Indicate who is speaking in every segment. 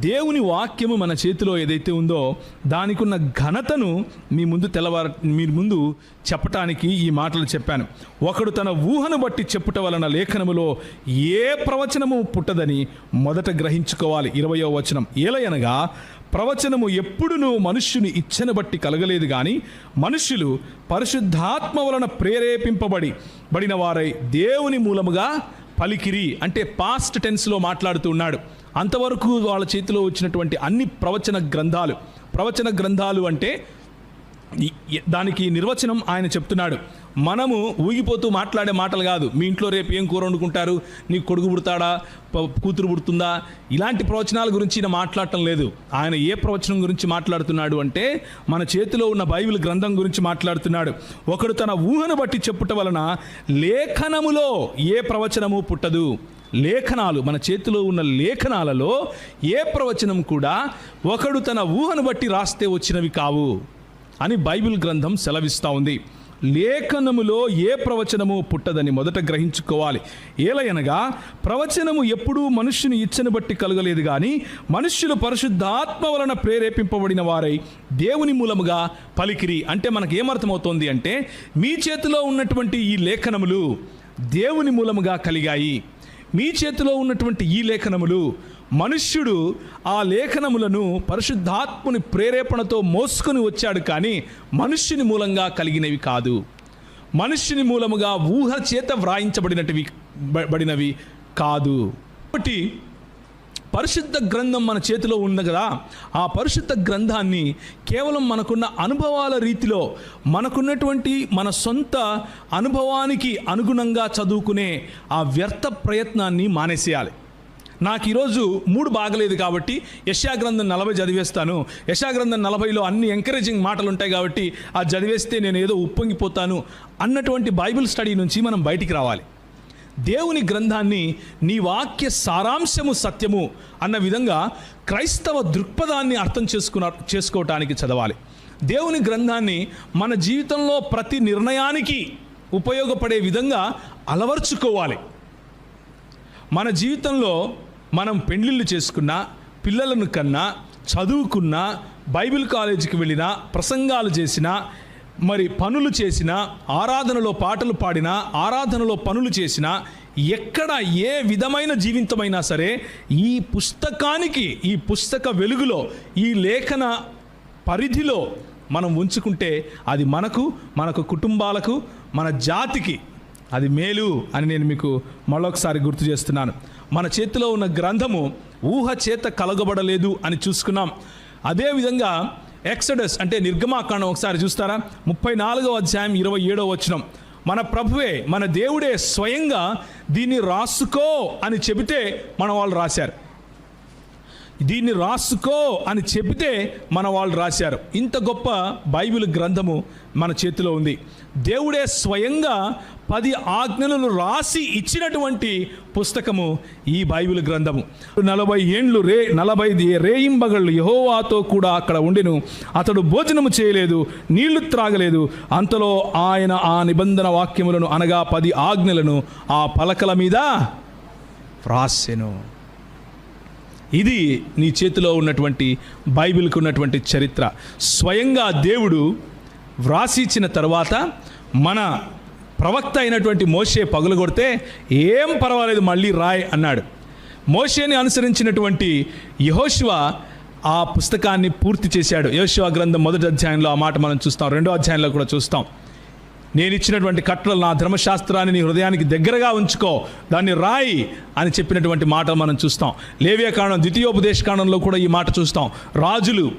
Speaker 1: దేవుని వాక్యము మన చేతిలో ఏదైతే ఉందో దానికి ఉన్న ఘనతను మీ ముందు తెల్లవార మీ ముందు చెప్పటానికి ఈ మాటలు చెప్పాను. ఒకడు తన ఊహను బట్టి చెప్పుట వలన లేఖనములో ఏ ప్రవచనము పుట్టదని మొదట గ్రహించుకోవాలి. ఇరవయో వచనం. ఏలయనగా ప్రవచనము ఎప్పుడునూ మనుష్యుని ఇచ్చను బట్టి కలగలేదు కానీ మనుష్యులు పరిశుద్ధాత్మ వలన ప్రేరేపింపబడి బడిన వారై దేవుని మూలముగా పలికిరి అంటే పాస్ట్ టెన్స్లో మాట్లాడుతూ ఉన్నాడు. అంతవరకు వాళ్ళ చేతిలో వచ్చినటువంటి అన్ని ప్రవచన గ్రంథాలు. ప్రవచన గ్రంథాలు అంటే దానికి నిర్వచనం ఆయన చెప్తున్నాడు. మనము ఊగిపోతూ మాట్లాడే మాటలు కాదు. మీ ఇంట్లో రేపు ఏం కూర వండుకుంటారు? నీకు కొడుకు పుడతాడా? కూతురు పుడుతుందా? ఇలాంటి ప్రవచనాల గురించి ఈయన మాట్లాడటం లేదు. ఆయన ఏ ప్రవచనం గురించి మాట్లాడుతున్నాడు అంటే మన చేతిలో ఉన్న బైబిల్ గ్రంథం గురించి మాట్లాడుతున్నాడు. ఒకడు తన ఊహను బట్టి చెప్పుట వలన లేఖనములో ఏ ప్రవచనము పుట్టదు. లేఖనాలు మన చేతిలో ఉన్న లేఖనాలలో ఏ ప్రవచనం కూడా ఒకడు తన ఊహను బట్టి రాస్తే వచ్చినవి కావు అని బైబిల్ గ్రంథం సెలవిస్తూ ఉంది. లేఖనములో ఏ ప్రవచనము పుట్టదని మొదట గ్రహించుకోవాలి. ఏలయనగా ప్రవచనము ఎప్పుడూ మనుష్యుని ఇచ్చను బట్టి కలగలేదు కానీ మనుష్యులు పరిశుద్ధాత్మ వలన ప్రేరేపింపబడిన వారై దేవుని మూలముగా పలికిరి. అంటే మనకు ఏమర్థమవుతోంది అంటే మీ చేతిలో ఉన్నటువంటి ఈ లేఖనములు దేవుని మూలముగా కలిగాయి. మీ చేతిలో ఉన్నటువంటి ఈ లేఖనములు మనుష్యుడు ఆ లేఖనములను పరిశుద్ధాత్ముని ప్రేరేపణతో మోసుకొని వచ్చాడు కానీ మనుష్యుని మూలంగా కలిగినవి కాదు. మనుష్యుని మూలముగా ఊహ చేత వ్రాయించబడినటివి బడినవి కాదు. కాబట్టి పరిశుద్ధ గ్రంథం మన చేతిలో ఉంది కదా? ఆ పరిశుద్ధ గ్రంథాన్ని కేవలం మనకున్న అనుభవాల రీతిలో మనకున్నటువంటి మన సొంత అనుభవానికి అనుగుణంగా చదువుకునే ఆ వ్యర్థ ప్రయత్నాన్ని మానేసేయాలి. నాకు ఈరోజు మూడు బాగలేదు కాబట్టి యశాగ్రంథం నలభై చదివేస్తాను. యశాగ్రంథం నలభైలో అన్ని ఎంకరేజింగ్ మాటలు ఉంటాయి కాబట్టి ఆ చదివేస్తే నేను ఏదో ఉప్పొంగిపోతాను అన్నటువంటి బైబిల్ స్టడీ నుంచి మనం బయటికి రావాలి. దేవుని గ్రంథాన్ని నీ వాక్య సారాంశము సత్యము అన్న విధంగా క్రైస్తవ దృక్పథాన్ని అర్థం చేసుకున్న చేసుకోవటానికి చదవాలి. దేవుని గ్రంథాన్ని మన జీవితంలో ప్రతి నిర్ణయానికి ఉపయోగపడే విధంగా అలవర్చుకోవాలి. మన జీవితంలో మనం పెండ్లిళ్ళు చేసుకున్నా పిల్లలను కన్నా చదువుకున్నా బైబిల్ కాలేజీకి వెళ్ళినా ప్రసంగాలు చేసినా మరి పనులు చేసినా ఆరాధనలో పాటలు పాడినా ఆరాధనలో పనులు చేసినా ఎక్కడ ఏ విధమైన జీవితమైనా సరే ఈ పుస్తకానికి ఈ పుస్తక వెలుగులో ఈ లేఖన పరిధిలో మనం ఉంచుకుంటే అది మనకు మనకు కుటుంబాలకు మన జాతికి అది మేలు అని నేను మీకు మరొకసారి గుర్తు చేస్తున్నాను. మన చేతిలో ఉన్న గ్రంథము ఊహ చేత కలగబడలేదు అని చూసుకున్నాం. అదేవిధంగా ఎక్సడస్ అంటే నిర్గమాకాండం. ఒకసారి చూస్తారా? ముప్పై నాలుగో అధ్యాయం ఇరవై ఏడో వచనం. మన ప్రభువే మన దేవుడే స్వయంగా దీన్ని రాసుకో అని చెబితే మన వాళ్ళు రాశారు. దీన్ని రాసుకో అని చెబితే మన వాళ్ళు రాశారు. ఇంత గొప్ప బైబిల్ గ్రంథము మన చేతిలో ఉంది. దేవుడే స్వయంగా పది ఆజ్ఞలను రాసి ఇచ్చినటువంటి పుస్తకము ఈ బైబిల్ గ్రంథము. నలభై ఏండ్లు రే నలభై రేయింబగళ్ళు యహోవాతో కూడా అక్కడ ఉండెను. అతడు భోజనము చేయలేదు నీళ్ళు త్రాగలేదు. అంతలో ఆయన ఆ నిబంధన వాక్యములను అనగా పది ఆజ్ఞలను ఆ పలకల మీద వ్రాసెను. ఇది నీ చేతిలో ఉన్నటువంటి బైబిల్కి ఉన్నటువంటి చరిత్ర. స్వయంగా దేవుడు వ్రాసి ఇచ్చిన తర్వాత మన ప్రవక్త అయినటువంటి మోషే పగులగొడితే ఏం పర్వాలేదు మళ్ళీ రాయ్ అన్నాడు. మోషేని అనుసరించినటువంటి యహోశివ ఆ పుస్తకాన్ని పూర్తి చేశాడు. యహోశివ గ్రంథం మొదటి అధ్యాయంలో ఆ మాట మనం చూస్తాం. రెండో అధ్యాయంలో కూడా చూస్తాం. నేను ఇచ్చినటువంటి కట్టలు నా ధర్మశాస్త్రాన్ని నీ హృదయానికి దగ్గరగా ఉంచుకో దాన్ని రాయి అని చెప్పినటువంటి మాట మనం చూస్తాం. లేవ్యకాండం ద్వితీయోపదేశ కాండంలో కూడా ఈ మాట చూస్తాం. రాజులు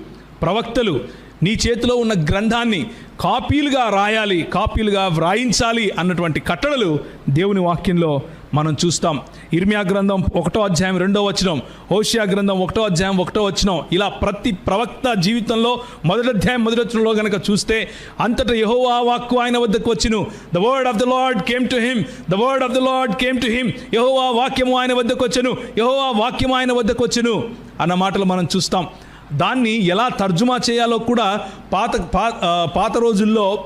Speaker 1: ప్రవక్తలు నీ చేతిలో ఉన్న గ్రంథాన్ని కాపీలుగా రాయాలి కాపీలుగా వ్రాయించాలి అన్నటువంటి కట్టడలు దేవుని వాక్యంలో మనం చూస్తాం. ఇర్మియా గ్రంథం ఒకటో అధ్యాయం రెండో వచనం హోషియా గ్రంథం ఒకటో అధ్యాయం ఒకటో వచనం ఇలా ప్రతి ప్రవక్త జీవితంలో మొదటి అధ్యాయం మొదటి వచనంలో కనుక చూస్తే అంతట యహోవా వాక్కు ఆయన వద్దకు వచ్చును. The word of the lord came to him the word of the lord came to him Jehovah వాక్యము ఆయన వద్దకు వచ్చును. యహోవా వాక్యము ఆయన వద్దకు వచ్చును. అన్న మాటలు మనం చూస్తాం. దాన్ని ఎలా తర్జుమా చేయాలో కూడా పాత పాత రోజుల్లో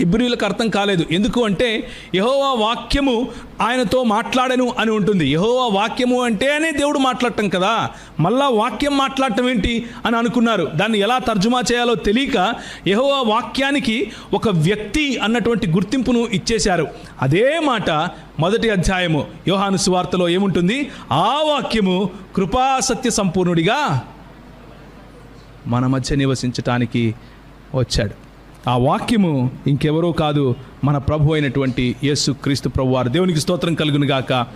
Speaker 1: ఇబ్రియులకు అర్థం కాలేదు. ఎందుకు అంటే యహోవా వాక్యము ఆయనతో మాట్లాడను అని ఉంటుంది. యహోవా వాక్యము అంటేనే దేవుడు మాట్లాడటం కదా. మళ్ళా వాక్యం మాట్లాడటం ఏంటి అని అనుకున్నారు. దాన్ని ఎలా తర్జుమా చేయాలో తెలియక యహోవా వాక్యానికి ఒక వ్యక్తి అన్నటువంటి గుర్తింపును ఇచ్చేశారు. అదే మాట మొదటి అధ్యాయము యోహాను సువార్తలో ఏముంటుంది? ఆ వాక్యము కృపాసత్య సంపూర్ణుడిగా మన మధ్య నివసించటానికి వచ్చాడు. ఆ వాక్యము ఇంకెవరో కాదు మన ప్రభు అయినటువంటి యేసు క్రీస్తు ప్రభువారు. దేవునికి స్తోత్రం కలుగునుగాక. గాక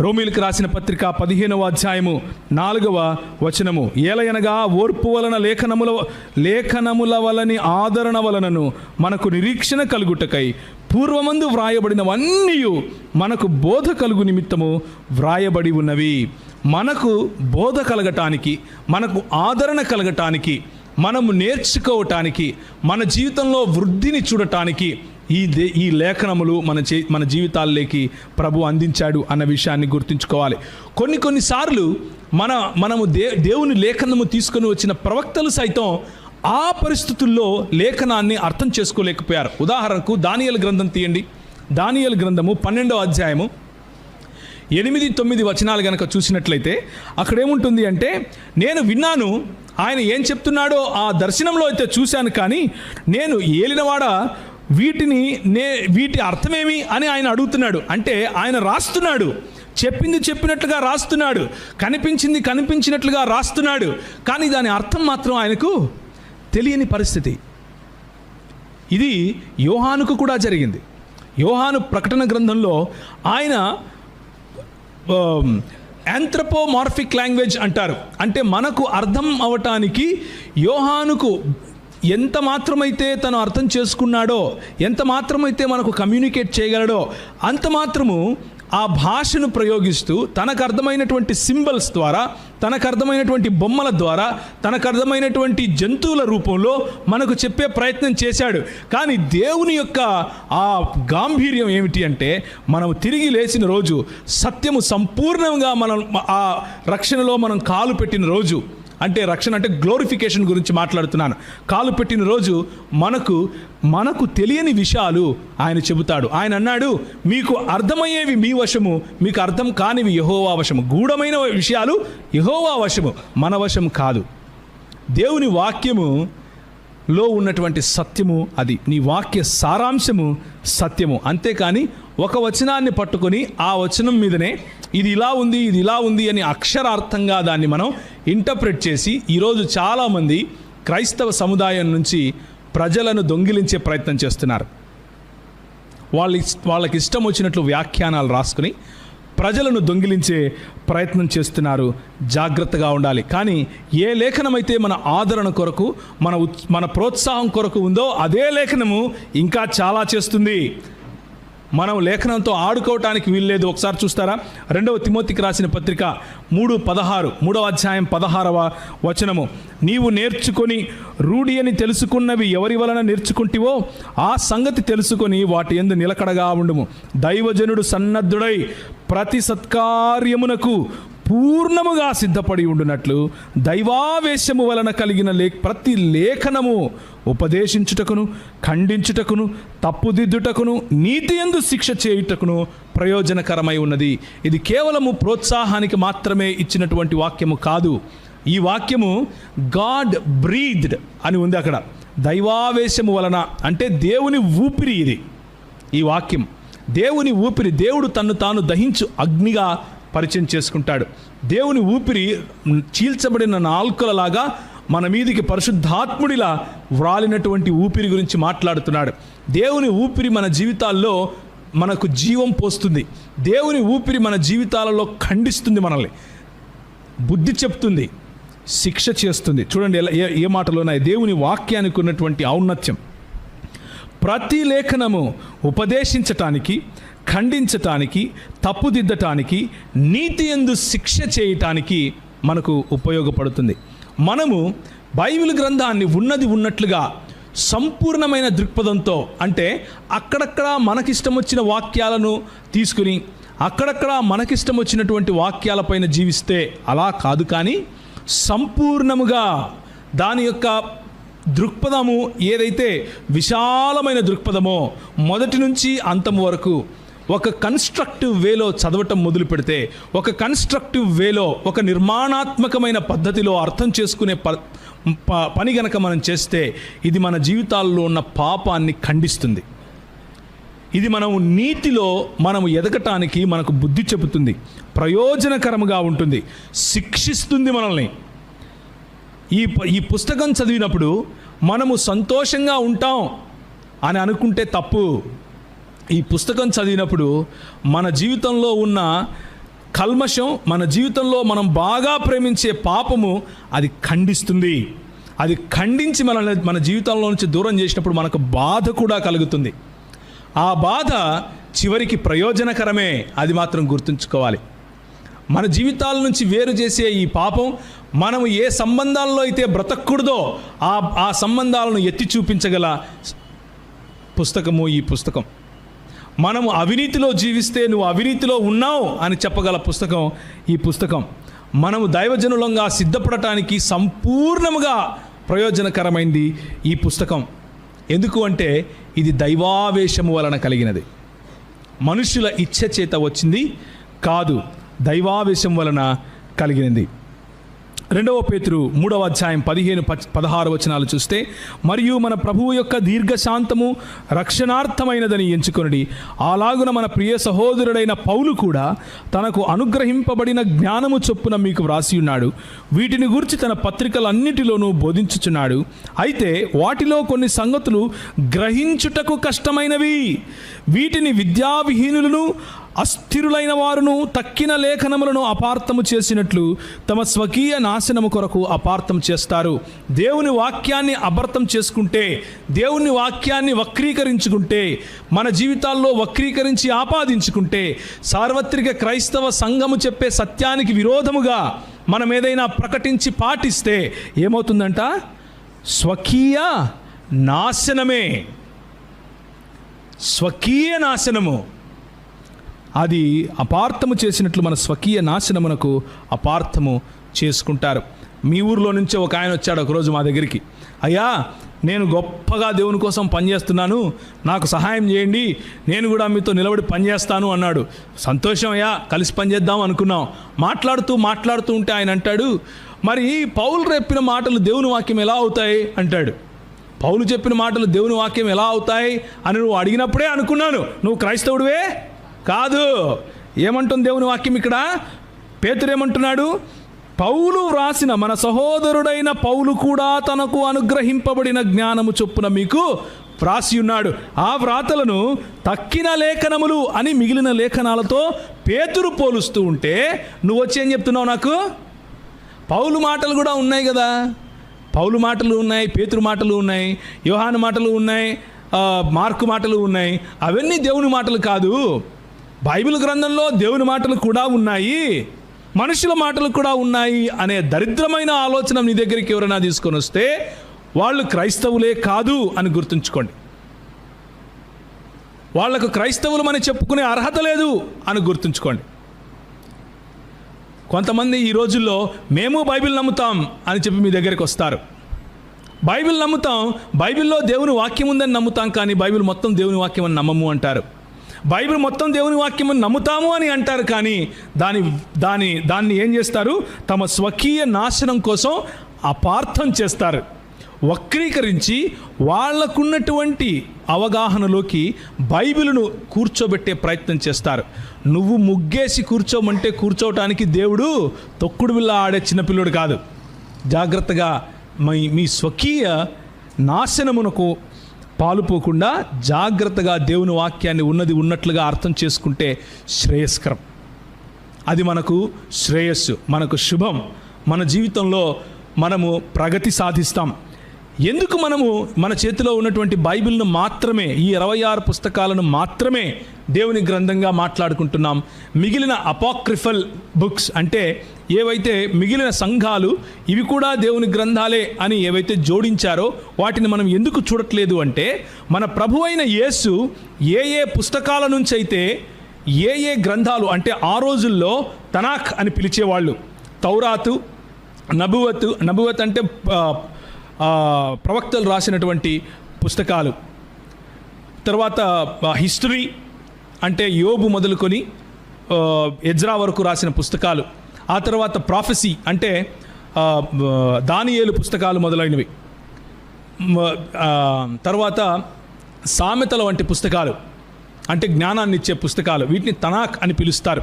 Speaker 1: రోమిలకు రాసిన పత్రిక పదిహేనవ అధ్యాయము నాలుగవ వచనము. ఏలయనగా ఓర్పు వలన లేఖనముల లేఖనముల వలని ఆదరణ వలనను మనకు నిరీక్షణ కలుగుటకై పూర్వమందు వ్రాయబడినవన్నీ మనకు బోధ కలుగు నిమిత్తము వ్రాయబడి ఉన్నవి. మనకు బోధ కలగటానికి మనకు ఆదరణ కలగటానికి మనము నేర్చుకోవటానికి మన జీవితంలో వృద్ధిని చూడటానికి ఈ దే ఈ లేఖనములు మన చే మన జీవితాల్లోకి ప్రభు అందించాడు అన్న విషయాన్ని గుర్తుంచుకోవాలి. కొన్ని కొన్నిసార్లు మన మనము దే దేవుని లేఖనము తీసుకొని వచ్చిన ప్రవక్తలు సైతం ఆ పరిస్థితుల్లో లేఖనాన్ని అర్థం చేసుకోలేకపోయారు. ఉదాహరణకు దానియల్ గ్రంథం తీయండి. దానియల గ్రంథము పన్నెండవ అధ్యాయము ఎనిమిది తొమ్మిది వచనాలు గనక చూసినట్లయితే అక్కడేముంటుంది అంటే నేను విన్నాను ఆయన ఏం చెప్తున్నాడో ఆ దర్శనంలో అయితే చూశాను కానీ నేను ఏలినవాడ వీటిని నే వీటి అర్థమేమి అని ఆయన అడుగుతున్నాడు. అంటే ఆయన రాస్తున్నాడు. చెప్పింది చెప్పినట్లుగా రాస్తున్నాడు. కనిపించింది కనిపించినట్లుగా రాస్తున్నాడు. కానీ దాని అర్థం మాత్రం ఆయనకు తెలియని పరిస్థితి. ఇది యోహానుకు కూడా జరిగింది. యోహాను ప్రకటన గ్రంథంలో ఆయన యాంథ్రపోమార్ఫిక్ లాంగ్వేజ్ అంటారు. అంటే మనకు అర్థం అవటానికి యోహానుకు ఎంత మాత్రమైతే తను అర్థం చేసుకున్నాడో ఎంత మాత్రమైతే మనకు కమ్యూనికేట్ చేయగలడో అంత మాత్రము ఆ భాషను ప్రయోగిస్తూ తనకు అర్థమైనటువంటి సింబల్స్ ద్వారా తనకు అర్థమైనటువంటి బొమ్మల ద్వారా తనకు అర్థమైనటువంటి జంతువుల రూపంలో మనకు చెప్పే ప్రయత్నం చేశాడు. కానీ దేవుని యొక్క ఆ గాంభీర్యం ఏమిటి అంటే మనం తిరిగి లేచిన రోజు సత్యము సంపూర్ణంగా మనం ఆ రక్షణలో మనం కాలు పెట్టిన రోజు అంటే రక్షణ అంటే గ్లోరిఫికేషన్ గురించి మాట్లాడుతున్నాను. కాలు పెట్టిన రోజు మనకు మనకు తెలియని విషయాలు ఆయన చెబుతాడు. ఆయన అన్నాడు మీకు అర్థమయ్యేవి మీ వశము మీకు అర్థం కానివి యహోవా వశము. గూఢమైన విషయాలు యహోవా వశము మన వశం కాదు. దేవుని వాక్యము లో ఉన్నటువంటి సత్యము అది. నీ వాక్య సారాంశము సత్యము. అంతేకాని ఒక వచనాన్ని పట్టుకొని ఆ వచనం మీదనే ఇది ఇలా ఉంది ఇది ఇలా ఉంది అని అక్షరార్థంగా దాన్ని మనం ఇంటర్ప్రెట్ చేసి ఈరోజు చాలామంది క్రైస్తవ సముదాయం నుంచి ప్రజలను దొంగిలించే ప్రయత్నం చేస్తున్నారు. వాళ్ళ వాళ్ళకి ఇష్టం వచ్చినట్లు వ్యాఖ్యానాలు రాసుకుని ప్రజలను దొంగిలించే ప్రయత్నం చేస్తున్నారు. జాగ్రత్తగా ఉండాలి. కానీ ఏ లేఖనమైతే మన ఆదరణ కొరకు మన ఉత్- మన ప్రోత్సాహం కొరకు ఉందో అదే లేఖనము ఇంకా చాలా చేస్తుంది. మనం లేఖనంతో ఆడుకోవటానికి వీల్లేదు. ఒకసారి చూస్తారా? రెండవ తిమోతికి రాసిన పత్రిక మూడు పదహారు మూడవ అధ్యాయం పదహారవ వచనము. నీవు నేర్చుకొని రూఢి అని తెలుసుకున్నవి ఎవరి వలన నేర్చుకుంటివో ఆ సంగతి తెలుసుకొని వాటి ఎందు నిలకడగా ఉండుము. దైవజనుడు సన్నద్ధుడై ప్రతి సత్కార్యమునకు పూర్ణముగా సిద్ధపడి ఉండునట్లు దైవావేశము వలన కలిగిన లే ప్రతి లేఖనము ఉపదేశించుటకును ఖండించుటకును తప్పుదిద్దుటకును నీతి ఎందు శిక్ష చేయుటకును ప్రయోజనకరమై ఉన్నది. ఇది కేవలము ప్రోత్సాహానికి మాత్రమే ఇచ్చినటువంటి వాక్యము కాదు. ఈ వాక్యము గాడ్ బ్రీద్డ్ అని ఉంది అక్కడ. దైవావేశము వలన అంటే దేవుని ఊపిరి ఇది. ఈ వాక్యం దేవుని ఊపిరి దేవుడు తన్ను తాను దహించు అగ్నిగా పరిచయం చేసుకుంటాడు. దేవుని ఊపిరి చీల్చబడిన నాల్కలలాగా మన మీదికి పరిశుద్ధాత్ముడిలా వ్రాలినటువంటి ఊపిరి గురించి మాట్లాడుతున్నాడు. దేవుని ఊపిరి మన జీవితాల్లో మనకు జీవం పోస్తుంది. దేవుని ఊపిరి మన జీవితాలలో ఖండిస్తుంది మనల్ని. బుద్ధి చెప్తుంది. శిక్ష చేస్తుంది. చూడండి ఎలా ఏ ఏ మాటలు ఉన్నాయి దేవుని వాక్యానికి ఉన్నటువంటి ఔన్నత్యం. ప్రతి లేఖనము ఉపదేశించటానికి ఖండించటానికి తప్పుదిద్దటానికి నీతి ఎందు శిక్ష చేయటానికి మనకు ఉపయోగపడుతుంది. మనము బైబిల్ గ్రంథాన్ని ఉన్నది ఉన్నట్లుగా సంపూర్ణమైన దృక్పథంతో అంటే అక్కడక్కడ మనకిష్టం వచ్చిన వాక్యాలను తీసుకుని అక్కడక్కడ మనకిష్టం వచ్చినటువంటి వాక్యాలపైన జీవిస్తే అలా కాదు కానీ సంపూర్ణముగా దాని యొక్క దృక్పథము ఏదైతే విశాలమైన దృక్పథమో మొదటి నుంచి అంతం వరకు ఒక కన్స్ట్రక్టివ్ వేలో చదవటం మొదలు పెడితే ఒక కన్స్ట్రక్టివ్ వేలో ఒక నిర్మాణాత్మకమైన పద్ధతిలో అర్థం చేసుకునే ప ప- పని గనక మనం చేస్తే ఇది మన జీవితాల్లో ఉన్న పాపాన్ని ఖండిస్తుంది. ఇది మనం నీతిలో మనము ఎదగటానికి మనకు బుద్ధి చెబుతుంది. ప్రయోజనకరముగా ఉంటుంది. శిక్షిస్తుంది మనల్ని. ఈ ప- ఈ పుస్తకం చదివినప్పుడు మనము సంతోషంగా ఉంటాం అని అనుకుంటే తప్పు. ఈ పుస్తకం చదివినప్పుడు మన జీవితంలో ఉన్న కల్మషం మన జీవితంలో మనం బాగా ప్రేమించే పాపము అది ఖండిస్తుంది. అది ఖండించి మనల్ని మన జీవితంలో నుంచి దూరం చేసినప్పుడు మనకు బాధ కూడా కలుగుతుంది. ఆ బాధ చివరికి ప్రయోజనకరమే అది మాత్రం గుర్తుంచుకోవాలి. మన జీవితాల నుంచి వేరు చేసే ఈ పాపం మనము ఏ సంబంధాల్లో అయితే బ్రతకూడదో ఆ ఆ సంబంధాలను ఎత్తి చూపించగల పుస్తకము ఈ పుస్తకం. మనము అవినీతిలో జీవిస్తే నువ్వు అవినీతిలో ఉన్నావు అని చెప్పగల పుస్తకం ఈ పుస్తకం. మనము దైవజనులంగా సిద్ధపడటానికి సంపూర్ణముగా ప్రయోజనకరమైంది ఈ పుస్తకం. ఎందుకు అంటే ఇది దైవావేశము వలన కలిగినది. మనుషుల ఇచ్ఛ చేత వచ్చింది కాదు దైవావేశం వలన కలిగినది. రెండవ పేతురు మూడవ అధ్యాయం పదిహేను పదహారు వచనాలు చూస్తే మరియు మన ప్రభువు యొక్క దీర్ఘశాంతము రక్షణార్థమైనదని ఎంచుకొనిడి. అలాగున మన ప్రియ సహోదరుడైన పౌలు కూడా తనకు అనుగ్రహింపబడిన జ్ఞానము చొప్పున మీకు వ్రాసి ఉన్నాడు. వీటిని గురించి తన పత్రికలన్నిటిలోనూ బోధించుచున్నాడు. అయితే వాటిలో కొన్ని సంగతులు గ్రహించుటకు కష్టమైనవి. వీటిని విద్యావిహీనులను అస్థిరులైన వారును తక్కిన లేఖనములను అపార్థము చేసినట్లు తమ స్వకీయ నాశనము కొరకు అపార్థం చేస్తారు. దేవుని వాక్యాన్ని అపార్థం చేసుకుంటే దేవుని వాక్యాన్ని వక్రీకరించుకుంటే మన జీవితాల్లో వక్రీకరించి ఆపాదించుకుంటే సార్వత్రిక క్రైస్తవ సంఘము చెప్పే సత్యానికి విరోధముగా మనం ఏదైనా ప్రకటించి పాటిస్తే ఏమవుతుందంట? స్వకీయ నాశనమే. స్వకీయ నాశనము. అది అపార్థము చేసినట్లు మన స్వకీయ నాశనమునకు అపార్థము చేసుకుంటారు. మీ ఊర్లో నుంచే ఒక ఆయన వచ్చాడు ఒకరోజు మా దగ్గరికి. అయ్యా నేను గొప్పగా దేవుని కోసం పనిచేస్తున్నాను నాకు సహాయం చేయండి. నేను కూడా మీతో నిలబడి పనిచేస్తాను అన్నాడు. సంతోషం అయ్యా కలిసి పనిచేద్దాం అనుకున్నాం. మాట్లాడుతూ మాట్లాడుతూ ఉంటే ఆయన అంటాడు మరి పౌలు రేపిన మాటలు దేవుని వాక్యం ఎలా అవుతాయి? అంటాడు. పౌలు చెప్పిన మాటలు దేవుని వాక్యం ఎలా అవుతాయి అని నువ్వు అడిగినప్పుడే అనుకున్నాను. నువ్వు క్రైస్తవుడివే? కాదు. ఏమంటుంది దేవుని వాక్యం ఇక్కడ? పేతురు ఏమంటున్నాడు? పౌలు వ్రాసిన మన సహోదరుడైన పౌలు కూడా తనకు అనుగ్రహింపబడిన జ్ఞానము చొప్పున మీకు వ్రాసి ఉన్నాడు. ఆ వ్రాతలను తక్కిన లేఖనములు అని మిగిలిన లేఖనాలతో పేతురు పోలుస్తూ ఉంటే నువ్వు వచ్చి ఏం చెప్తున్నావు నాకు? పౌలు మాటలు కూడా ఉన్నాయి కదా. పౌలు మాటలు ఉన్నాయి పేతురు మాటలు ఉన్నాయి యోహాను మాటలు ఉన్నాయి మార్కు మాటలు ఉన్నాయి. అవన్నీ దేవుని మాటలు కాదు. బైబిల్ గ్రంథంలో దేవుని మాటలు కూడా ఉన్నాయి మనుషుల మాటలు కూడా ఉన్నాయి అనే దరిద్రమైన ఆలోచన నీ దగ్గరికి ఎవరైనా తీసుకొని వస్తే వాళ్ళు క్రైస్తవులే కాదు అని గుర్తుంచుకోండి. వాళ్ళకు క్రైస్తవులమని చెప్పుకునే అర్హత లేదు అని గుర్తుంచుకోండి. కొంతమంది ఈ రోజుల్లో మేము బైబిల్ నమ్ముతాం అని చెప్పి మీ దగ్గరికి వస్తారు. బైబిల్ నమ్ముతాం బైబిల్లో దేవుని వాక్యం ఉందని నమ్ముతాం కానీ బైబిల్ మొత్తం దేవుని వాక్యం అని నమ్మము అంటారు. బైబిల్ మొత్తం దేవుని వాక్యం నమ్ముతాము అని అంటారు కానీ దాని దాని దాన్ని ఏం చేస్తారు? తమ స్వకీయ నాశనం కోసం అపార్థం చేస్తారు. వక్రీకరించి వాళ్ళకున్నటువంటి అవగాహనలోకి బైబిలును కూర్చోబెట్టే ప్రయత్నం చేస్తారు. నువ్వు ముగ్గేసి కూర్చోమంటే కూర్చోవటానికి దేవుడు తొక్కుడు బిల్ల ఆడే చిన్నపిల్లుడు కాదు. జాగ్రత్తగా మీ మీ స్వకీయ నాశనమునకు పాలుపోకుండా జాగ్రత్తగా దేవుని వాక్యాన్ని ఉన్నది ఉన్నట్లుగా అర్థం చేసుకుంటే శ్రేయస్కరం. అది మనకు శ్రేయస్సు మనకు శుభం. మన జీవితంలో మనము ప్రగతి సాధిస్తాం. ఎందుకు మనము మన చేతిలో ఉన్నటువంటి బైబిల్ను మాత్రమే ఈ ఇరవై ఆరు పుస్తకాలను మాత్రమే దేవుని గ్రంథంగా మాట్లాడుకుంటున్నాం? మిగిలిన అపాక్రిఫల్ బుక్స్ అంటే ఏవైతే మిగిలిన సంఘాలు ఇవి కూడా దేవుని గ్రంథాలే అని ఏవైతే జోడించారో వాటిని మనం ఎందుకు చూడట్లేదు అంటే మన ప్రభు అయిన యేసు ఏ ఏ పుస్తకాల నుంచి అయితే ఏ ఏ గ్రంథాలు అంటే ఆ రోజుల్లో తనాఖ్ అని పిలిచేవాళ్ళు. తౌరాతు నబువత్ నబువత్ అంటే ప్రవక్తలు రాసినటువంటి పుస్తకాలు. తర్వాత హిస్టరీ అంటే యోబు మొదలుకొని ఎజ్రా వరకు రాసిన పుస్తకాలు. ఆ తర్వాత ప్రాఫెసీ అంటే దానియేలు పుస్తకాలు మొదలైనవి. తర్వాత సామెతల వంటి పుస్తకాలు అంటే జ్ఞానాన్ని ఇచ్చే పుస్తకాలు వీటిని తనాక్ అని పిలుస్తారు.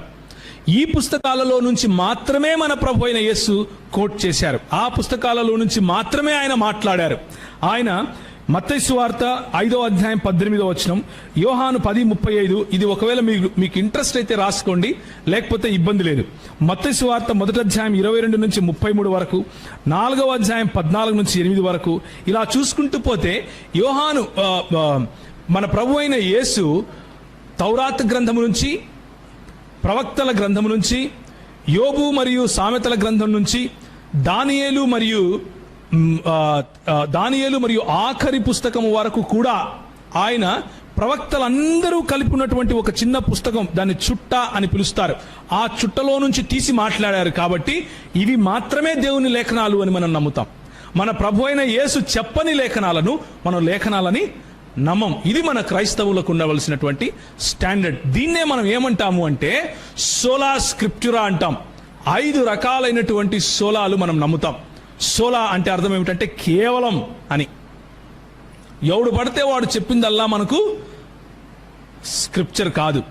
Speaker 1: ఈ పుస్తకాలలో నుంచి మాత్రమే మన ప్రభు అయిన యేసు కోట్ చేశారు. ఆ పుస్తకాలలో నుంచి మాత్రమే ఆయన మాట్లాడారు. ఆయన మత్తైసు వార్త ఐదో అధ్యాయం పద్దెనిమిదో వచనం. యోహాను పది ముప్పై ఐదు. ఇది ఒకవేళ మీకు మీకు ఇంట్రెస్ట్ అయితే రాసుకోండి లేకపోతే ఇబ్బంది లేదు. మత్తైసు వార్త మొదటి అధ్యాయం ఇరవై రెండు నుంచి ముప్పై మూడు వరకు నాలుగవ అధ్యాయం పద్నాలుగు నుంచి ఎనిమిది వరకు ఇలా చూసుకుంటూ పోతే యోహాను మన ప్రభు అయిన యేసు తౌరాత్ గ్రంథము నుంచి ప్రవక్తల గ్రంథం నుంచి యోబు మరియు సామెతల గ్రంథం నుంచి దానియేలు మరియు దానియేలు మరియు ఆఖరి పుస్తకం వరకు కూడా ఆయన ప్రవక్తలందరూ కలిపి ఉన్నటువంటి ఒక చిన్న పుస్తకం దాన్ని చుట్ట అని పిలుస్తారు. ఆ చుట్టలో నుంచి తీసి మాట్లాడారు కాబట్టి ఇవి మాత్రమే దేవుని లేఖనాలు అని మనం నమ్ముతాం. మన ప్రభు అయిన యేసు చెప్పని లేఖనాలను మనం లేఖనాలని నమ్మం. ఇది మన క్రైస్తవులకు ఉండవలసినటువంటి స్టాండర్డ్. దీన్నే మనం ఏమంటాము అంటే సోలా స్క్రిప్చురా అంటాం. ఐదు రకాలైనటువంటి సోలాలు మనం నమ్ముతాం. సోలా అంటే అర్థం ఏమిటంటే కేవలం అని. ఎవడు పడితే వాడు చెప్పిందల్లా మనకు స్క్రిప్చర్ కాదు.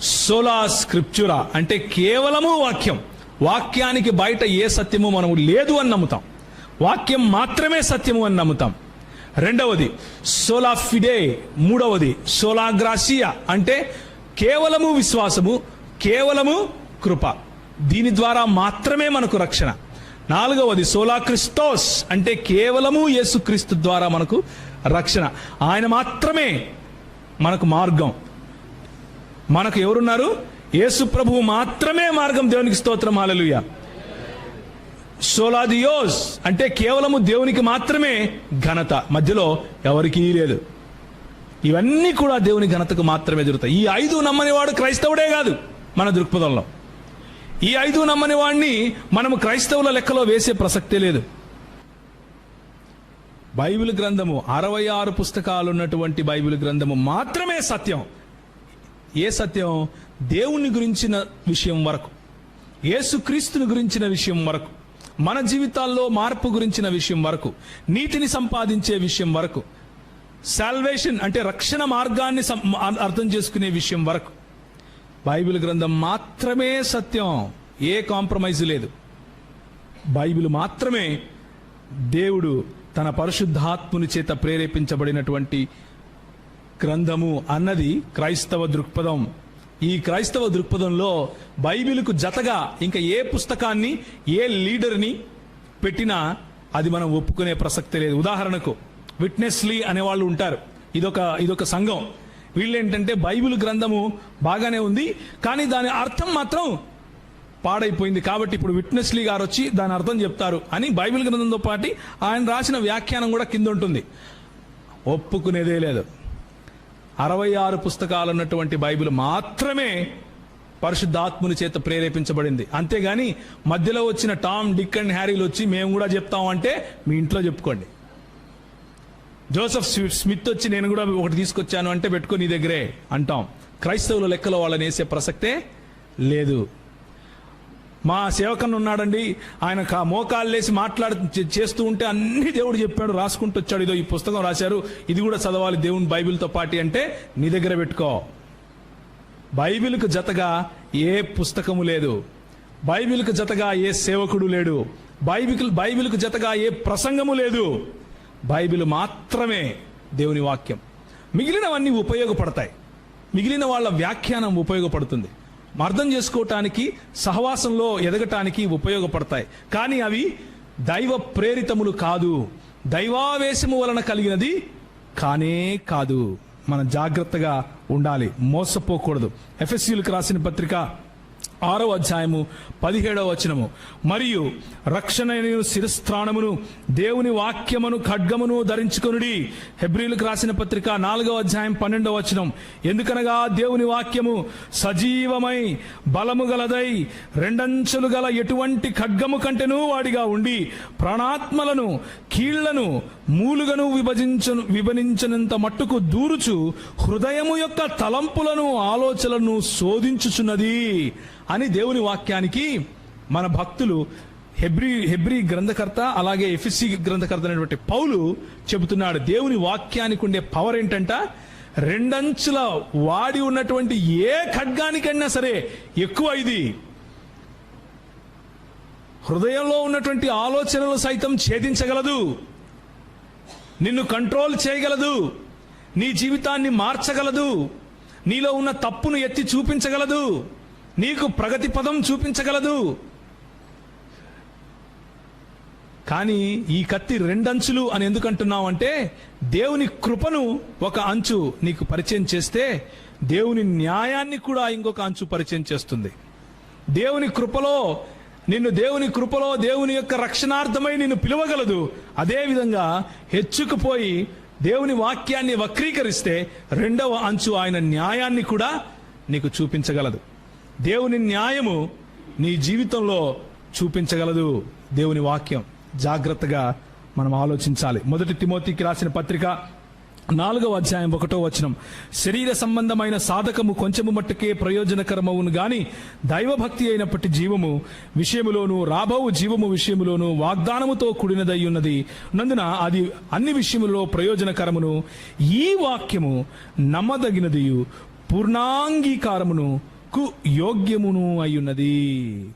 Speaker 1: సోలా స్క్రిప్చురా అంటే కేవలము వాక్యం. వాక్యానికి బయట ఏ సత్యము మనము లేదు అని నమ్ముతాం. వాక్యం మాత్రమే సత్యము అని నమ్ముతాం. రెండవది సోలా ఫిడే. మూడవది సోలాగ్రాసియా అంటే కేవలము విశ్వాసము కేవలము కృప. దీని ద్వారా మాత్రమే మనకు రక్షణ. నాలుగవది సోలా క్రిస్టోస్ అంటే కేవలము యేసుక్రీస్తు ద్వారా మనకు రక్షణ. ఆయన మాత్రమే మనకు మార్గం. మనకు ఎవరున్నారు? యేసు ప్రభువు మాత్రమే మార్గం దేవునికి స్తోత్రం. హాలలుయ సోలాదియోస్ అంటే కేవలము దేవునికి మాత్రమే ఘనత. మధ్యలో ఎవరికీ లేదు. ఇవన్నీ కూడా దేవుని ఘనతకు మాత్రమే జరుగుతాయి. ఈ ఐదు నమ్మని వాడు క్రైస్తవుడే కాదు మన దృక్పథంలో. ఈ ఐదు నమ్మని వాడిని మనము క్రైస్తవుల లెక్కలో వేసే ప్రసక్తే లేదు. బైబిల్ గ్రంథము అరవై ఆరు పుస్తకాలు ఉన్నటువంటి బైబిల్ గ్రంథము మాత్రమే సత్యం. ఏ సత్యం? దేవుని గురించిన విషయం వరకు యేసుక్రీస్తుని గురించిన విషయం వరకు మన జీవితాల్లో మార్పు గురించిన విషయం వరకు నీతిని సంపాదించే విషయం వరకు సాల్వేషన్ అంటే రక్షణ మార్గాన్ని అర్థం చేసుకునే విషయం వరకు బైబిల్ గ్రంథం మాత్రమే సత్యం. ఏ కాంప్రమైజ్ లేదు. బైబిల్ మాత్రమే దేవుడు తన పరిశుద్ధాత్ముని చేత ప్రేరేపించబడినటువంటి గ్రంథము అన్నది క్రైస్తవ దృక్పథం. ఈ క్రైస్తవ దృక్పథంలో బైబిల్కు జతగా ఇంకా ఏ పుస్తకాన్ని ఏ లీడర్ని పెట్టినా అది మనం ఒప్పుకునే ప్రసక్తి లేదు. ఉదాహరణకు విట్నెస్లీ అనేవాళ్ళు ఉంటారు. ఇదొక ఇదొక సంఘం. వీళ్ళు ఏంటంటే బైబిల్ గ్రంథము బాగానే ఉంది కానీ దాని అర్థం మాత్రం పాడైపోయింది. కాబట్టి ఇప్పుడు విట్నెస్లీ గారు వచ్చి దాని అర్థం చెప్తారు అని బైబిల్ గ్రంథంతో పాటు ఆయన రాసిన వ్యాఖ్యానం కూడా కింద ఉంటుంది. ఒప్పుకునేదే లేదు. అరవై ఆరు పుస్తకాలు ఉన్నటువంటి బైబిల్ మాత్రమే పరిశుద్ధాత్ముని చేత ప్రేరేపించబడింది. అంతేగాని మధ్యలో వచ్చిన టామ్ డిక్ అండ్ హ్యారీలు వచ్చి మేము కూడా చెప్తాం అంటే మీ ఇంట్లో చెప్పుకోండి. జోసెఫ్ స్మిత్ వచ్చి నేను కూడా ఒకటి తీసుకొచ్చాను అంటే పెట్టుకో నీ దగ్గరే అంటాం. క్రైస్తవుల లెక్కలో వాళ్ళని వేసే ప్రసక్తే లేదు. మా సేవకన్ ఉన్నాడండి. ఆయన మోకాలు లేసి మాట్లాడు చేస్తూ ఉంటే అన్ని దేవుడు చెప్పాడు రాసుకుంటూ వచ్చాడు. ఇదో ఈ పుస్తకం రాశారు. ఇది కూడా చదవాలి దేవుని బైబిల్తో పాటి అంటే నీ దగ్గర పెట్టుకో. బైబిల్కు జతగా ఏ పుస్తకము లేదు. బైబిల్కు జతగా ఏ సేవకుడు లేడు. బైబిల్ బైబిల్కు జతగా ఏ ప్రసంగము లేదు. బైబిల్ మాత్రమే దేవుని వాక్యం. మిగిలినవన్నీ ఉపయోగపడతాయి. మిగిలిన వాళ్ళ వ్యాఖ్యానం ఉపయోగపడుతుంది. అర్థం చేసుకోవటానికి సహవాసంలో ఎదగటానికి ఉపయోగపడతాయి. కానీ అవి దైవ ప్రేరితములు కాదు. దైవావేశము వలన కలిగినది కానే కాదు. మనం జాగ్రత్తగా ఉండాలి. మోసపోకూడదు. ఎఫ్ఎస్సీలకు రాసిన పత్రిక ఆరో అధ్యాయము పదిహేడవ వచనము. మరియు రక్షణ శిరస్త్రాణమును దేవుని వాక్యమును ఖడ్గమును ధరించుకొనుడి. హెబ్రిలకు రాసిన పత్రిక నాలుగవ అధ్యాయం పన్నెండవ వచనం. ఎందుకనగా దేవుని వాక్యము సజీవమై బలము గలదై రెండంచులు గల ఎటువంటి ఖడ్గము కంటేనూ వాడిగా ఉండి ప్రాణాత్మలను కీళ్ళను మూలుగను విభజించను విభజించినంత మట్టుకు దూరుచు హృదయము యొక్క తలంపులను ఆలోచనలను శోధించుచున్నది అని దేవుని వాక్యానికి మన భక్తులు హెబ్రి హెబ్రి గ్రంథకర్త అలాగే ఎఫ్ఎస్సి గ్రంథకర్త అనేటువంటి పౌలు చెబుతున్నాడు. దేవుని వాక్యానికి ఉండే పవర్ ఏంటంట? రెండంచుల వాడి ఉన్నటువంటి ఏ ఖడ్గానికైనా సరే ఎక్కువ ఇది. హృదయంలో ఉన్నటువంటి ఆలోచనలు సైతం ఛేదించగలదు. నిన్ను కంట్రోల్ చేయగలదు. నీ జీవితాన్ని మార్చగలదు. నీలో ఉన్న తప్పును ఎత్తి చూపించగలదు. నీకు ప్రగతి పదం చూపించగలదు. కానీ ఈ కత్తి రెండంచులు అని ఎందుకంటున్నావు అంటే దేవుని కృపను ఒక అంచు నీకు పరిచయం చేస్తే దేవుని న్యాయాన్ని కూడా ఇంకొక అంచు పరిచయం చేస్తుంది. దేవుని కృపలో నిన్ను దేవుని కృపలో దేవుని యొక్క రక్షణార్థమై నిన్ను పిలవగలదు. అదేవిధంగా హెచ్చుకుపోయి దేవుని వాక్యాన్ని వక్రీకరిస్తే రెండవ అంచు ఆయన న్యాయాన్ని కూడా నీకు చూపించగలదు. దేవుని న్యాయము నీ జీవితంలో చూపించగలదు దేవుని వాక్యం. జాగ్రత్తగా మనం ఆలోచించాలి. మొదటి తిమోతికి రాసిన పత్రిక నాలుగవ అధ్యాయం ఒకటో వచనం. శరీర సంబంధమైన సాధకము కొంచెము మట్టుకే ప్రయోజనకరమవును గాని దైవభక్తి అయినప్పటి జీవము విషయములోను రాబోవు జీవము విషయములోను వాగ్దానముతో కూడినదై ఉన్నది. నందున అది అన్ని విషయములలో ప్రయోజనకరమును ఈ వాక్యము నమ్మదగినదియు పూర్ణాంగీకారమును కు యోగ్యమును అయ్యున్నది.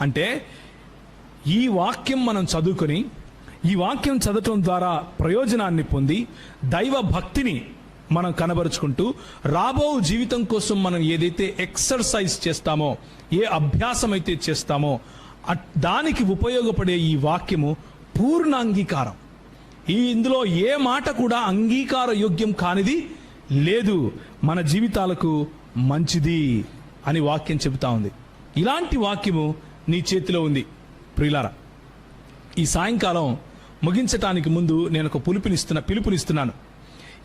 Speaker 1: అంటే ఈ వాక్యం మనం చదువుకొని ఈ వాక్యం చదవటం ద్వారా ప్రయోజనాన్ని పొంది దైవ భక్తిని మనం కనబరుచుకుంటూ రాబో జీవితం కోసం మనం ఏదైతే ఎక్సర్సైజ్ చేస్తామో ఏ అభ్యాసం అయితే చేస్తామో అట్- దానికి ఉపయోగపడే ఈ వాక్యము పూర్ణ అంగీకారం ఈ ఇందులో ఏ మాట కూడా అంగీకార యోగ్యం కానిది లేదు. మన జీవితాలకు మంచిది అని వాక్యం చెబుతా ఉంది. ఇలాంటి వాక్యము నీ చేతిలో ఉంది ప్రియులారా. ఈ సాయంకాలం ముగించటానికి ముందు నేను ఒక పులుపునిస్తున్న పిలుపునిస్తున్నాను.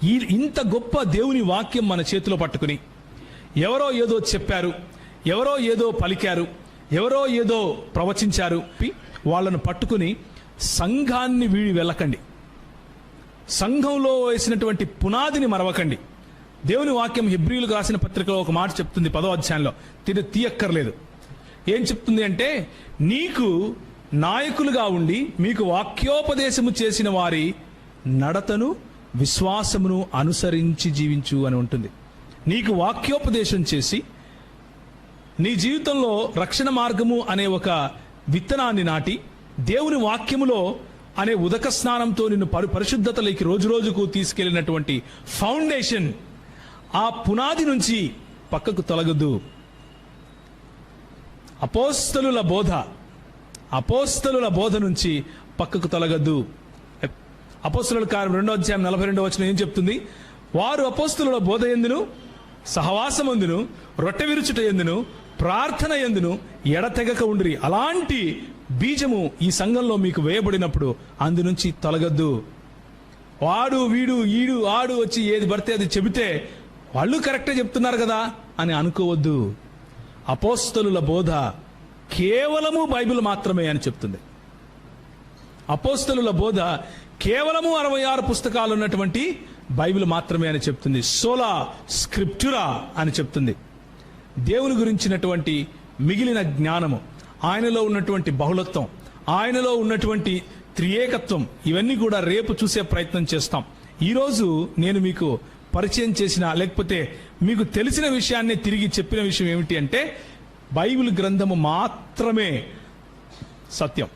Speaker 1: ఈ ఇంత గొప్ప దేవుని వాక్యం మన చేతిలో పట్టుకుని ఎవరో ఏదో చెప్పారు ఎవరో ఏదో పలికారు ఎవరో ఏదో ప్రవచించారు వాళ్ళను పట్టుకుని సంఘాన్ని వీడి వెళ్ళకండి. సంఘంలో వేసినటువంటి పునాదిని మరవకండి. దేవుని వాక్యం హెబ్రిలకు రాసిన పత్రికలో ఒక మాట చెప్తుంది పదో అధ్యాయంలో. తిని తీయక్కర్లేదు. ఏం చెప్తుంది అంటే నీకు నాయకులుగా ఉండి మీకు వాక్యోపదేశము చేసిన వారి నడతను విశ్వాసమును అనుసరించి జీవించు అని ఉంటుంది. నీకు వాక్యోపదేశం చేసి నీ జీవితంలో రక్షణ మార్గము అనే ఒక విత్తనాన్ని నాటి దేవుని వాక్యములో అనే ఉదక స్నానంతో నిన్ను పరి పరిశుద్ధతలోకి రోజు రోజుకు తీసుకెళ్ళినటువంటి ఫౌండేషన్ ఆ పునాది నుంచి పక్కకు తొలగద్దు. అపోస్తలుల బోధ అపోస్తలుల బోధ నుంచి పక్కకు తొలగద్దు. అపోస్తుల కార్యం రెండో అధ్యాయం నలభై రెండో వచ్చిన ఏం చెప్తుంది? వారు అపోస్తుల బోధ ఎందును? సహవాసమందును రొట్టె విరుచుట ఎందును? ప్రార్థన ఎందును? ఎడతెగక ఉండిరి. అలాంటి బీజము ఈ సంఘంలో మీకు వేయబడినప్పుడు అందు నుంచి తొలగద్దు. వాడు వీడు ఈడు ఆడు వచ్చి ఏది పడితే అది చెబితే వాళ్ళు కరెక్టే చెప్తున్నారు కదా అని అనుకోవద్దు. అపోస్తలుల బోధ కేవలము బైబిల్ మాత్రమే అని చెప్తుంది. అపోస్తలుల బోధ కేవలము అరవై ఆరు పుస్తకాలు ఉన్నటువంటి బైబిల్ మాత్రమే అని చెప్తుంది. సోలా స్క్రిప్చురా అని చెప్తుంది. దేవుని గురించినటువంటి మిగిలిన జ్ఞానము ఆయనలో ఉన్నటువంటి బహుళత్వం ఆయనలో ఉన్నటువంటి త్రియేకత్వం ఇవన్నీ కూడా రేపు చూసే ప్రయత్నం చేస్తాం. ఈరోజు నేను మీకు పరిచయం చేసిన లేకపోతే మీకు తెలిసిన విషయాన్ని తిరిగి చెప్పిన విషయం ఏమిటి అంటే బైబిల్ గ్రంథము మాత్రమే సత్యం.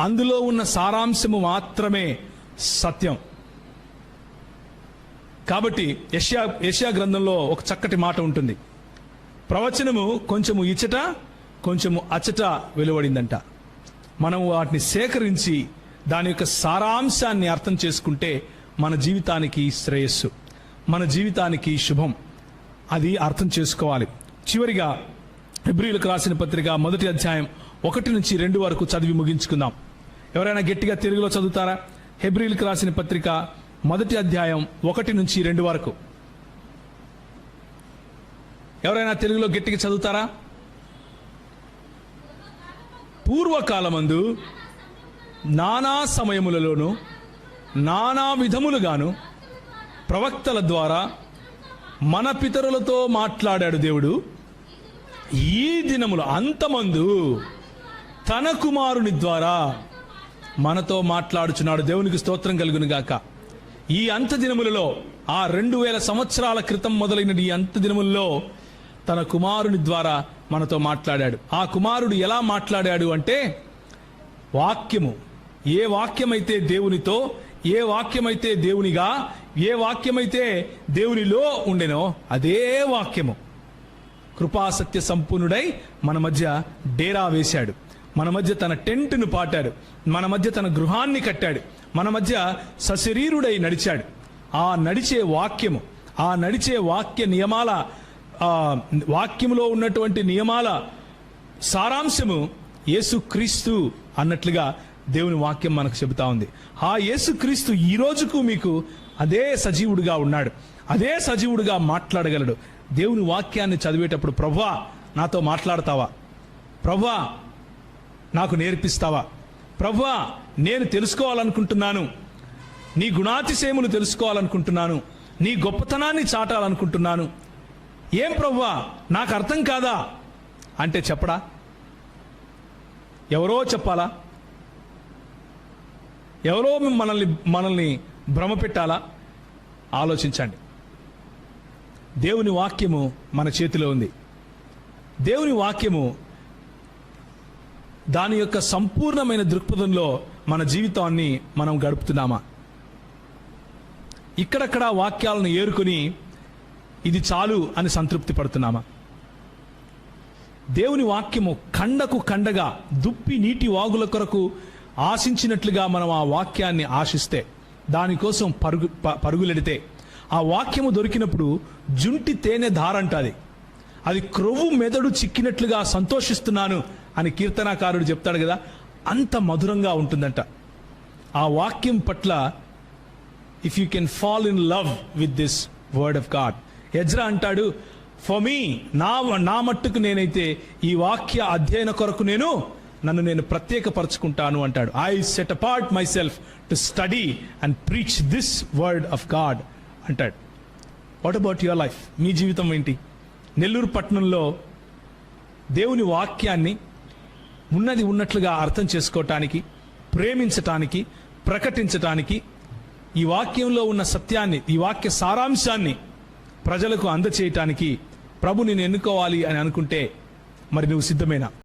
Speaker 1: అందులో ఉన్న సారాంశము మాత్రమే సత్యం. కాబట్టి యష్యా యష్యా గ్రంథంలో ఒక చక్కటి మాట ఉంటుంది. ప్రవచనము కొంచెము ఇచ్చట కొంచెము అచ్చట వెలువడిందంట. మనం వాటిని సేకరించి దాని యొక్క సారాంశాన్ని అర్థం చేసుకుంటే మన జీవితానికి శ్రేయస్సు మన జీవితానికి శుభం. అది అర్థం చేసుకోవాలి. చివరిగా ఫిబ్రిలకు రాసిన పత్రిక మొదటి అధ్యాయం ఒకటి నుంచి రెండు వరకు చదివి ముగించుకుందాం. ఎవరైనా గట్టిగా తెలుగులో చదువుతారా? హెబ్రిలకు రాసిన పత్రిక మొదటి అధ్యాయం ఒకటి నుంచి రెండు వరకు. ఎవరైనా తెలుగులో గట్టిగా చదువుతారా? పూర్వకాలమందు నానా సమయములలోనూ నానా విధములుగాను ప్రవక్తల ద్వారా మన పితరులతో మాట్లాడాడు దేవుడు. ఈ దినములు అంతమందు తన కుమారుని ద్వారా మనతో మాట్లాడుచున్నాడు. దేవునికి స్తోత్రం కలుగును గాక ఈ అంత దినములలో ఆ రెండు వేల సంవత్సరాల క్రితం మొదలైన ఈ అంత దినములలో తన కుమారుని ద్వారా మనతో మాట్లాడాడు. ఆ కుమారుడు ఎలా మాట్లాడాడు అంటే వాక్యము. ఏ వాక్యమైతే దేవునితో ఏ వాక్యమైతే దేవునిగా ఏ వాక్యమైతే దేవునిలో ఉండెనో అదే వాక్యము. కృపాసత్య సంపూర్ణుడై మన మధ్య డేరా వేశాడు. మన మధ్య తన టెంట్ను పాటాడు. మన మధ్య తన గృహాన్ని కట్టాడు. మన మధ్య సశరీరుడై నడిచాడు. ఆ నడిచే వాక్యము ఆ నడిచే వాక్య నియమాల వాక్యంలో వాక్యములో ఉన్నటువంటి నియమాల సారాంశము యేసుక్రీస్తు అన్నట్లుగా దేవుని వాక్యం మనకు చెబుతా ఉంది. ఆ యేసుక్రీస్తు ఈ రోజుకు మీకు అదే సజీవుడిగా ఉన్నాడు. అదే సజీవుడిగా మాట్లాడగలడు. దేవుని వాక్యాన్ని చదివేటప్పుడు ప్రభా నాతో మాట్లాడతావా? ప్రభా నాకు నేర్పిస్తావా? ప్రభా నేను తెలుసుకోవాలనుకుంటున్నాను. నీ గుణాతిశయములు తెలుసుకోవాలనుకుంటున్నాను. నీ గొప్పతనాన్ని చాటాలనుకుంటున్నాను. ఏం ప్రవ్వా నాకు అర్థం కాదా? అంటే చెప్పడా? ఎవరో చెప్పాలా? ఎవరో మనల్ని మనల్ని భ్రమ పెట్టాలా ఆలోచించండి. దేవుని వాక్యము మన చేతిలో ఉంది. దేవుని వాక్యము దాని యొక్క సంపూర్ణమైన దృక్పథంలో మన జీవితాన్ని మనం గడుపుతున్నామా? ఇక్కడక్కడ వాక్యాలను ఏరుకొని ఇది చాలు అని సంతృప్తి పడుతున్నామా? దేవుని వాక్యము కండకు కండగా దుప్పి నీటి వాగుల కొరకు ఆశించినట్లుగా మనం ఆ వాక్యాన్ని ఆశిస్తే దానికోసం పరుగు పరుగులెడితే ఆ వాక్యము దొరికినప్పుడు జుంటి తేనె ధారంటది అది క్రొవ్వు మెదడు చిక్కినట్లుగా సంతోషిస్తున్నాను అని కీర్తనాకారుడు చెప్తాడు కదా అంత మధురంగా ఉంటుందంట. ఆ వాక్యం పట్ల if you can fall in love with this word of God Ezra అంటాడు ఫర్ మీ నా నా మట్టుకు నేనైతే ఈ వాక్య అధ్యయన కొరకు నేను నన్ను నేను ప్రత్యేకపరచుకుంటాను అంటాడు. I set apart myself to study and preach this word of God అంటాడు. వాట్ అబౌట్ యువర్ లైఫ్ మీ జీవితం ఏంటి? నెల్లూరు పట్టణంలో దేవుని వాక్యాన్ని ఉన్నది ఉన్నట్లుగా అర్థం చేసుకోవటానికి ప్రేమించటానికి ప్రకటించటానికి ఈ వాక్యంలో ఉన్న సత్యాన్ని ఈ వాక్య సారాంశాన్ని ప్రజలకు అందచేయటానికి ప్రభు నేను ఎన్నుకోవాలి అని అనుకుంటే మరి నువ్వు సిద్ధమేనా?